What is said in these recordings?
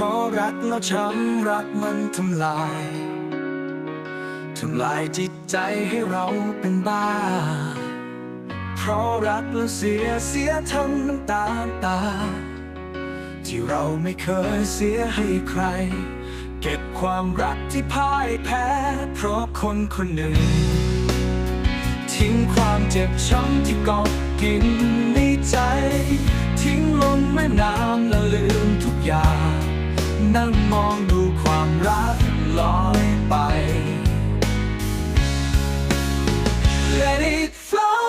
ราะรักแล้วช้ำรักมันทำลาย ทำลายจิตใจให้เราเป็นบ้า เพราะรักแล้วเสียเสียทั้งน้ำตาตา ที่เราไม่เคยเสียให้ใคร เก็บความรักที่พ่ายแพ้ เพราะคนคนหนึ่ง ทิ้งความเจ็บช้ำที่กาะกินในใจ ทิ้งลงแม่น้ำแล้วลือ มองดูความรักลอยไป Let it flow,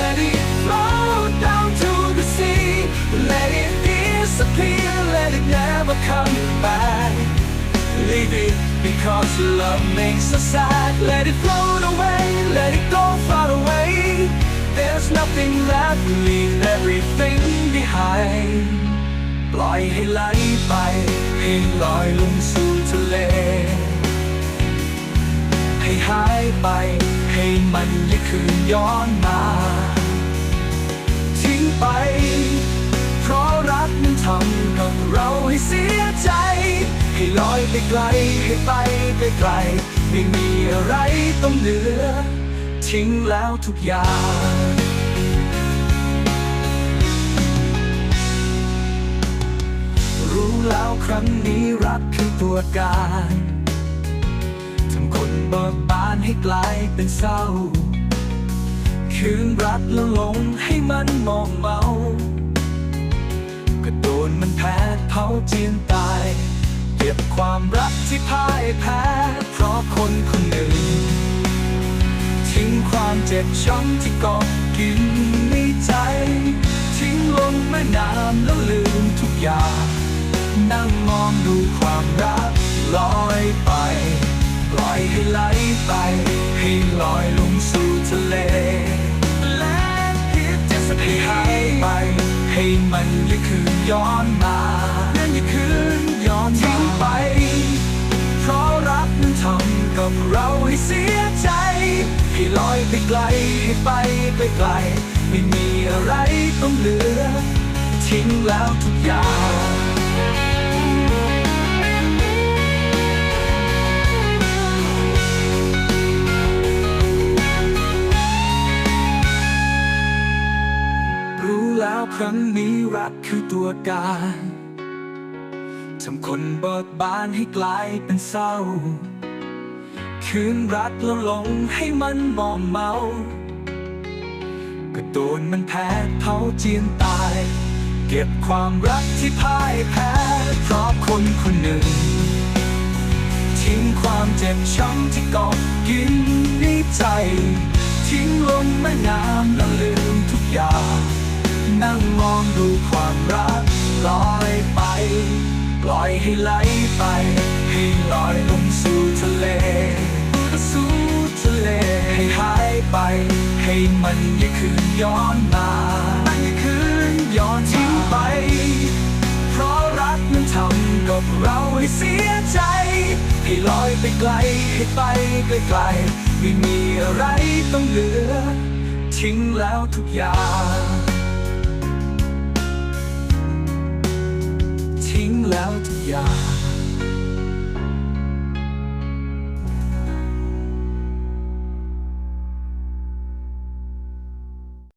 let it flow down to the sea. Let it disappear, let it never come back. Leave it because love makes us sad. Let it float away, let it go far away. There's nothing left, leave everything behind. ปล่อยให้ไหลไป ให้ลอยลงสู่ทะเล ให้หายไป ให้มันได้คืนย้อนมา ทิ้งไป เพราะรักนั้นทำกับเราให้เสียใจ ให้ลอยไปไกล ให้ไปไกล ไม่มีอะไรต้องเหลือ ทิ้งแล้วทุกอย่าง รั้งนี้รักคือตัวการทำคนเบิกบานให้กลายเป็นเศร้า คืนรักแล้วหลงให้มันมองเมาก็โดนมันแพ้เผาจีนตาย เก็บความรักที่พ่ายแพ้ เพราะคนคนหนึ่ง ทิ้งความเจ็บช้ำที่กาะกินในใจ ทิ้งลงแม่น้ำแล้วลืมทุกอย่าง นั่ง ดูความรักลอยไป ปล่อยให้ไหลไป ให้ลอยลงสู่ทะเล และคิดจะสให้หายไป ให้มันได้คืนย้อนมานั่นได้คืนย้อนทิ้งไป เพราะรักนั้นทำกับเราให้เสียใจ ให้ลอยไปไกลให้ไปไปไกล ไม่มีอะไรต้องเหลือ ทิ้งแล้วทุกอย่าง ครั้งนี้รักคือตัวการทำคนเบิกบานให้กลายเป็นเศร้า คืนรักแล้วหลงให้มันมองเมา ก็โดนมันแพ้เผาเจียนตาย เก็บความรักที่พ่ายแพ้เพราะคนคนหนึ่ง ทิ้งความเจ็บช้ำที่กาะกินในใจ ทิ้งลงแม่น้ำแล้วลืมทุก ให้ไหลไป ให้ลอยลงสู่ทะเล สู่ทะเล ให้หายไป ให้มันได้คืนย้อนมามันได้คืนย้อนทิ้งไป เพราะรักนั้นทำกับเราให้เสียใจ ให้ลอยไปไกล ให้ไปไกลๆไม่มีอะไรต้องเหลือ ทิ้งแล้วทุกอย่าง ทิ้งแล้วทุก อย่าง